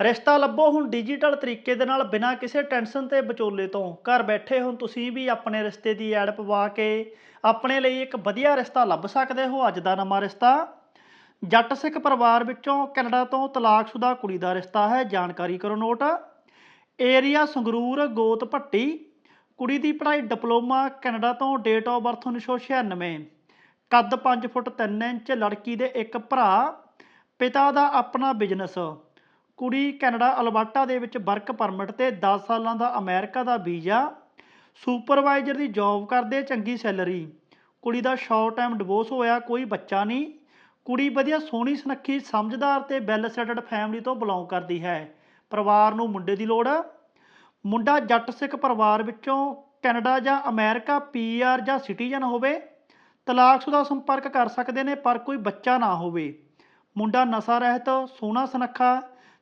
ਰਿਸ਼ਤਾ ਲੱਭੋ ਹੁਣ ਡਿਜੀਟਲ ਤਰੀਕੇ ਦੇ ਨਾਲ ਬਿਨਾਂ ਕਿਸੇ ਟੈਨਸ਼ਨ ਤੇ ਵਿਚੋਲੇ ਤੋਂ। ਘਰ ਬੈਠੇ ਹੁਣ ਤੁਸੀਂ ਵੀ ਆਪਣੇ ਰਿਸ਼ਤੇ ਦੀ ਐਡ ਪਵਾ ਕੇ ਆਪਣੇ ਲਈ ਇੱਕ ਵਧੀਆ ਰਿਸ਼ਤਾ ਲੱਭ ਸਕਦੇ ਹੋ। ਅੱਜ ਦਾ ਨਵਾਂ ਰਿਸ਼ਤਾ ਜੱਟ ਸਿੱਖ ਪਰਿਵਾਰ ਵਿੱਚੋਂ ਕੈਨੇਡਾ ਤੋਂ ਤਲਾਕਸ਼ੁਦਾ ਕੁੜੀ ਦਾ ਰਿਸ਼ਤਾ ਹੈ। ਜਾਣਕਾਰੀ ਕਰੋ ਨੋਟ। ਏਰੀਆ ਸੰਗਰੂਰ, ਗੋਤ ਭੱਟੀ। ਕੁੜੀ ਦੀ ਪੜ੍ਹਾਈ ਡਿਪਲੋਮਾ ਕੈਨੇਡਾ ਤੋਂ ਡੇਟ ਆਫ ਬਰਥ 1996 ਕੱਦ 5 ਫੁੱਟ 3 ਇੰਚ, ਲੜਕੀ ਦੇ ਇੱਕ ਭਰਾ। ਪਿਤਾ ਦਾ ਆਪਣਾ ਬਿਜ਼ਨਸ ਕੁੜੀ ਕੈਨੇਡਾ, ਅਲਬਰਟਾ ਦੇ ਵਿੱਚ ਵਰਕ ਪਰਮਿਟ ਤੇ 10 ਸਾਲਾਂ ਦਾ ਅਮਰੀਕਾ ਦਾ ਵੀਜ਼ਾ, ਸੁਪਰਵਾਈਜ਼ਰ ਦੀ ਜੌਬ ਕਰਦੇ, ਚੰਗੀ ਸੈਲਰੀ। ਕੁੜੀ ਦਾ ਸ਼ਾਰਟ ਟਾਈਮ ਡਿਵੋਰਸ ਹੋਇਆ, ਕੋਈ ਬੱਚਾ ਨਹੀਂ। ਕੁੜੀ ਵਧੀਆ ਸੋਹਣੀ ਸੁਨੱਖੀ, ਸਮਝਦਾਰ ਤੇ ਵੈਲ ਸੈਟਲਡ ਫੈਮਿਲੀ ਤੋਂ ਬਿਲੋਂਗ ਕਰਦੀ ਹੈ। ਪਰਿਵਾਰ ਨੂੰ ਮੁੰਡੇ ਦੀ ਲੋੜ। ਮੁੰਡਾ ਜੱਟ ਸਿੱਖ ਪਰਿਵਾਰ ਵਿੱਚੋਂ ਕੈਨੇਡਾ ਜਾਂ ਅਮਰੀਕਾ, ਪੀਆਰ ਜਾਂ ਸਿਟੀਜ਼ਨ ਹੋਵੇ ਤਲਾਕਸ਼ੁਦਾ ਸੰਪਰਕ ਕਰ ਸਕਦੇ ਨੇ, ਪਰ ਕੋਈ ਬੱਚਾ ਨਾ ਹੋਵੇ। ਮੁੰਡਾ ਨਸ਼ਾ ਰਹਿਤ, ਸੋਹਣਾ ਸੁਨੱਖਾ